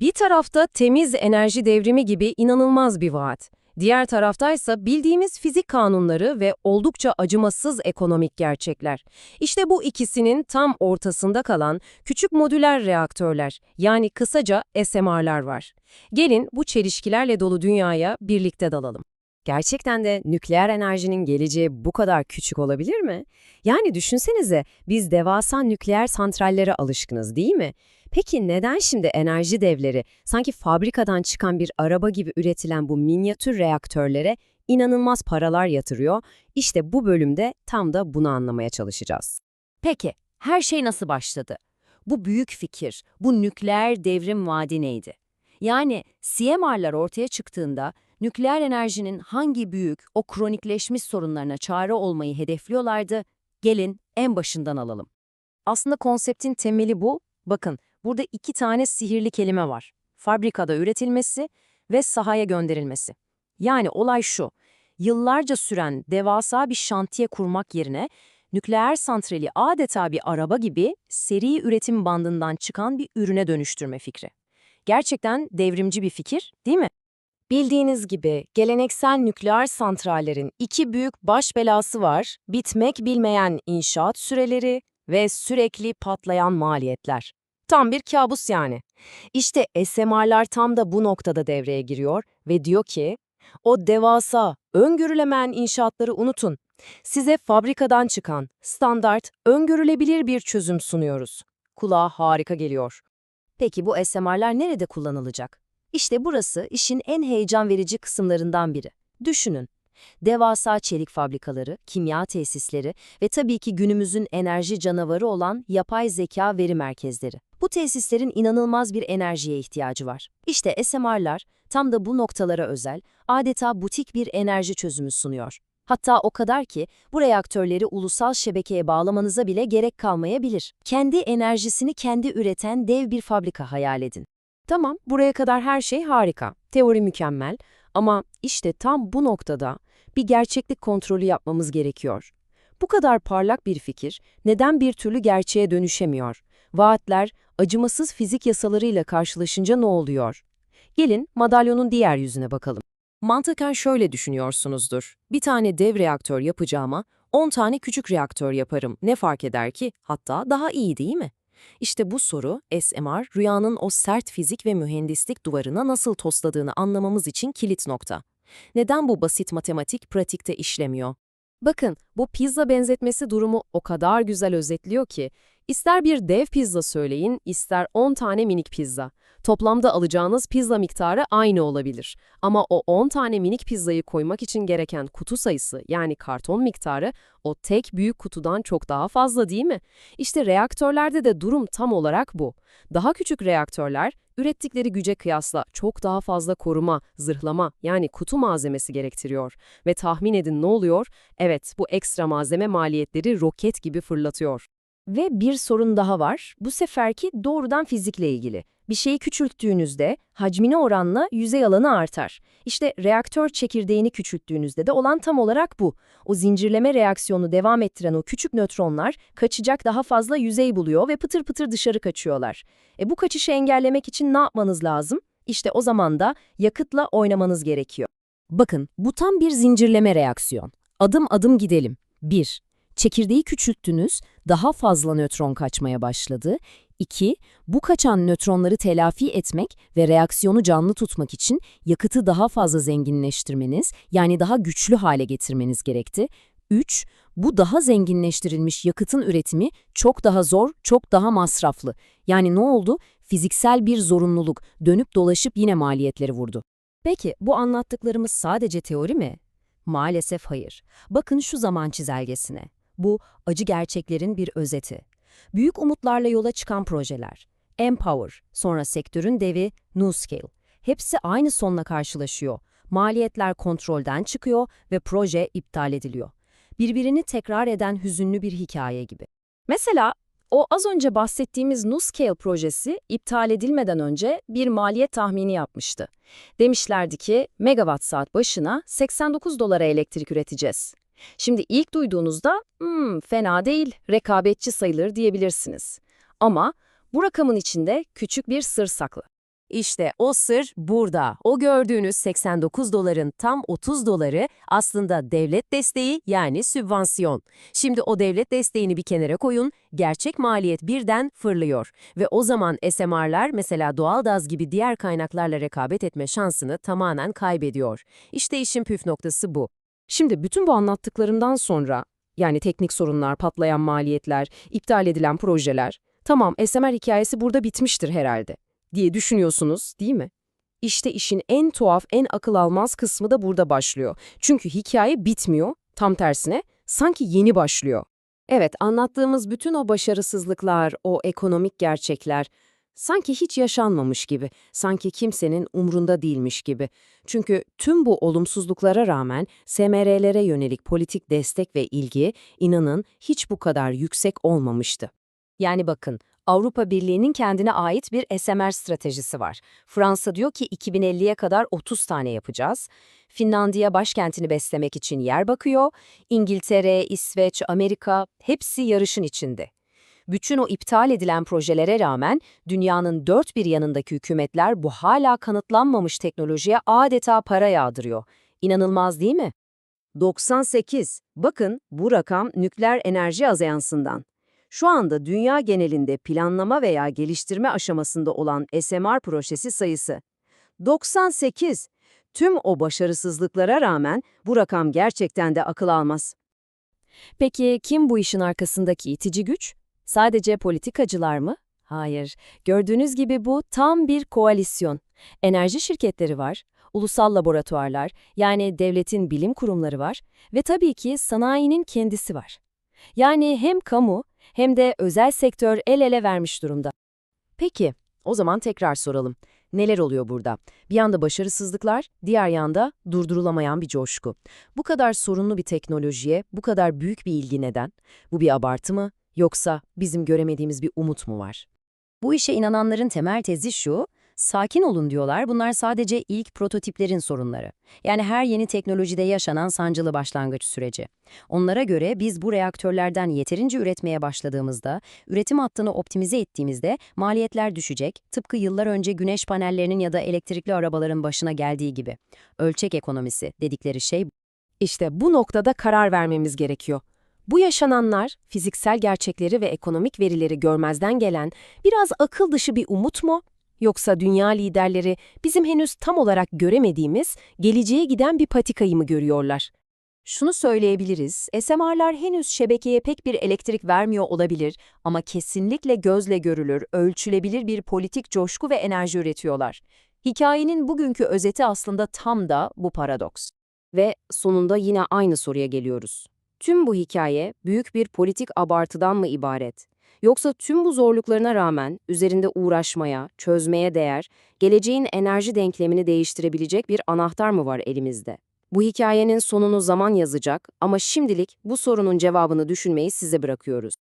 Bir tarafta temiz enerji devrimi gibi inanılmaz bir vaat. Diğer taraftaysa bildiğimiz fizik kanunları ve oldukça acımasız ekonomik gerçekler. İşte bu ikisinin tam ortasında kalan küçük modüler reaktörler, yani kısaca SMR'lar var. Gelin bu çelişkilerle dolu dünyaya birlikte dalalım. Gerçekten de nükleer enerjinin geleceği bu kadar küçük olabilir mi? Yani düşünsenize biz devasa nükleer santrallere alışkınız değil mi? Peki neden şimdi enerji devleri sanki fabrikadan çıkan bir araba gibi üretilen bu minyatür reaktörlere inanılmaz paralar yatırıyor? İşte bu bölümde tam da bunu anlamaya çalışacağız. Peki, her şey nasıl başladı? Bu büyük fikir, bu nükleer devrim vaadi neydi? Yani CMR'lar ortaya çıktığında nükleer enerjinin hangi büyük, o kronikleşmiş sorunlarına çare olmayı hedefliyorlardı? Gelin en başından alalım. Aslında konseptin temeli bu. Bakın, burada iki tane sihirli kelime var. Fabrikada üretilmesi ve sahaya gönderilmesi. Yani olay şu, yıllarca süren devasa bir şantiye kurmak yerine nükleer santrali adeta bir araba gibi seri üretim bandından çıkan bir ürüne dönüştürme fikri. Gerçekten devrimci bir fikir, değil mi? Bildiğiniz gibi geleneksel nükleer santrallerin iki büyük baş belası var, bitmek bilmeyen inşaat süreleri ve sürekli patlayan maliyetler. Tam bir kabus yani. İşte SMR'lar tam da bu noktada devreye giriyor ve diyor ki, o devasa, öngörülemeyen inşaatları unutun. Size fabrikadan çıkan, standart, öngörülebilir bir çözüm sunuyoruz. Kulağa harika geliyor. Peki bu SMR'lar nerede kullanılacak? İşte burası işin en heyecan verici kısımlarından biri. Düşünün. Devasa çelik fabrikaları, kimya tesisleri ve tabii ki günümüzün enerji canavarı olan yapay zeka veri merkezleri. Bu tesislerin inanılmaz bir enerjiye ihtiyacı var. İşte SMR'lar tam da bu noktalara özel, adeta butik bir enerji çözümü sunuyor. Hatta o kadar ki bu reaktörleri ulusal şebekeye bağlamanıza bile gerek kalmayabilir. Kendi enerjisini kendi üreten dev bir fabrika hayal edin. Tamam, buraya kadar her şey harika, teori mükemmel ama işte tam bu noktada bir gerçeklik kontrolü yapmamız gerekiyor. Bu kadar parlak bir fikir neden bir türlü gerçeğe dönüşemiyor? Vaatler acımasız fizik yasalarıyla karşılaşınca ne oluyor? Gelin madalyonun diğer yüzüne bakalım. Mantıken şöyle düşünüyorsunuzdur. Bir tane dev reaktör yapacağıma 10 tane küçük reaktör yaparım. Ne fark eder ki? Hatta daha iyi değil mi? İşte bu soru SMR, rüyanın o sert fizik ve mühendislik duvarına nasıl tosladığını anlamamız için kilit nokta. Neden bu basit matematik pratikte işlemiyor? Bakın, bu pizza benzetmesi durumu o kadar güzel özetliyor ki, ister bir dev pizza söyleyin, ister 10 tane minik pizza. Toplamda alacağınız pizza miktarı aynı olabilir. Ama o 10 tane minik pizzayı koymak için gereken kutu sayısı yani karton miktarı o tek büyük kutudan çok daha fazla değil mi? İşte reaktörlerde de durum tam olarak bu. Daha küçük reaktörler ürettikleri güce kıyasla çok daha fazla koruma, zırhlama yani kutu malzemesi gerektiriyor. Ve tahmin edin ne oluyor? Evet bu ekstra malzeme maliyetleri roket gibi fırlatıyor. Ve bir sorun daha var. Bu seferki doğrudan fizikle ilgili. Bir şeyi küçülttüğünüzde hacmine oranla yüzey alanı artar. İşte reaktör çekirdeğini küçülttüğünüzde de olan tam olarak bu. O zincirleme reaksiyonu devam ettiren o küçük nötronlar kaçacak daha fazla yüzey buluyor ve pıtır pıtır dışarı kaçıyorlar. E bu kaçışı engellemek için ne yapmanız lazım? İşte o zaman da yakıtla oynamanız gerekiyor. Bakın bu tam bir zincirleme reaksiyon. Adım adım gidelim. 1. Çekirdeği küçülttünüz, daha fazla nötron kaçmaya başladı. 2. Bu kaçan nötronları telafi etmek ve reaksiyonu canlı tutmak için yakıtı daha fazla zenginleştirmeniz, yani daha güçlü hale getirmeniz gerekti. 3. Bu daha zenginleştirilmiş yakıtın üretimi çok daha zor, çok daha masraflı. Yani ne oldu? Fiziksel bir zorunluluk, dönüp dolaşıp yine maliyetleri vurdu. Peki bu anlattıklarımız sadece teori mi? Maalesef hayır. Bakın şu zaman çizelgesine. Bu acı gerçeklerin bir özeti. Büyük umutlarla yola çıkan projeler. Empower, sonra sektörün devi NuScale. Hepsi aynı sonla karşılaşıyor. Maliyetler kontrolden çıkıyor ve proje iptal ediliyor. Birbirini tekrar eden hüzünlü bir hikaye gibi. Mesela o az önce bahsettiğimiz NuScale projesi iptal edilmeden önce bir maliyet tahmini yapmıştı. Demişlerdi ki megawatt saat başına 89 dolara elektrik üreteceğiz. Şimdi ilk duyduğunuzda hmm, fena değil, rekabetçi sayılır diyebilirsiniz. Ama bu rakamın içinde küçük bir sır saklı. İşte o sır burada. O gördüğünüz 89 doların tam 30 doları aslında devlet desteği yani sübvansiyon. Şimdi o devlet desteğini bir kenara koyun, gerçek maliyet birden fırlıyor. Ve o zaman SMR'lar mesela doğalgaz gibi diğer kaynaklarla rekabet etme şansını tamamen kaybediyor. İşte işin püf noktası bu. Şimdi bütün bu anlattıklarımdan sonra, yani teknik sorunlar, patlayan maliyetler, iptal edilen projeler, tamam SMR hikayesi burada bitmiştir herhalde diye düşünüyorsunuz değil mi? İşte işin en tuhaf, en akıl almaz kısmı da burada başlıyor. Çünkü hikaye bitmiyor, tam tersine sanki yeni başlıyor. Evet, anlattığımız bütün o başarısızlıklar, o ekonomik gerçekler sanki hiç yaşanmamış gibi, sanki kimsenin umrunda değilmiş gibi. Çünkü tüm bu olumsuzluklara rağmen SMR'lere yönelik politik destek ve ilgi, inanın hiç bu kadar yüksek olmamıştı. Yani bakın, Avrupa Birliği'nin kendine ait bir SMR stratejisi var. Fransa diyor ki 2050'ye kadar 30 tane yapacağız. Finlandiya başkentini beslemek için yer bakıyor. İngiltere, İsveç, Amerika hepsi yarışın içinde. Bütün o iptal edilen projelere rağmen dünyanın dört bir yanındaki hükümetler bu hala kanıtlanmamış teknolojiye adeta para yağdırıyor. İnanılmaz değil mi? 98. Bakın bu rakam nükleer enerji ajansından. Şu anda dünya genelinde planlama veya geliştirme aşamasında olan SMR projesi sayısı. 98. Tüm o başarısızlıklara rağmen bu rakam gerçekten de akıl almaz. Peki kim bu işin arkasındaki itici güç? Sadece politikacılar mı? Hayır. Gördüğünüz gibi bu tam bir koalisyon. Enerji şirketleri var, ulusal laboratuvarlar, yani devletin bilim kurumları var ve tabii ki sanayinin kendisi var. Yani hem kamu hem de özel sektör el ele vermiş durumda. Peki, o zaman tekrar soralım. Neler oluyor burada? Bir yanda başarısızlıklar, diğer yanda durdurulamayan bir coşku. Bu kadar sorunlu bir teknolojiye, bu kadar büyük bir ilgi neden? Bu bir abartı mı? Yoksa bizim göremediğimiz bir umut mu var? Bu işe inananların temel tezi şu, sakin olun diyorlar, bunlar sadece ilk prototiplerin sorunları. Yani her yeni teknolojide yaşanan sancılı başlangıç süreci. Onlara göre biz bu reaktörlerden yeterince üretmeye başladığımızda, üretim hattını optimize ettiğimizde maliyetler düşecek, tıpkı yıllar önce güneş panellerinin ya da elektrikli arabaların başına geldiği gibi. Ölçek ekonomisi dedikleri şey İşte bu noktada karar vermemiz gerekiyor. Bu yaşananlar, fiziksel gerçekleri ve ekonomik verileri görmezden gelen biraz akıl dışı bir umut mu? Yoksa dünya liderleri bizim henüz tam olarak göremediğimiz, geleceğe giden bir patikayı mı görüyorlar? Şunu söyleyebiliriz, SMR'lar henüz şebekeye pek bir elektrik vermiyor olabilir ama kesinlikle gözle görülür, ölçülebilir bir politik coşku ve enerji üretiyorlar. Hikayenin bugünkü özeti aslında tam da bu paradoks. Ve sonunda yine aynı soruya geliyoruz. Tüm bu hikaye büyük bir politik abartıdan mı ibaret? Yoksa tüm bu zorluklarına rağmen üzerinde uğraşmaya, çözmeye değer, geleceğin enerji denklemini değiştirebilecek bir anahtar mı var elimizde? Bu hikayenin sonunu zaman yazacak ama şimdilik bu sorunun cevabını düşünmeyi size bırakıyoruz.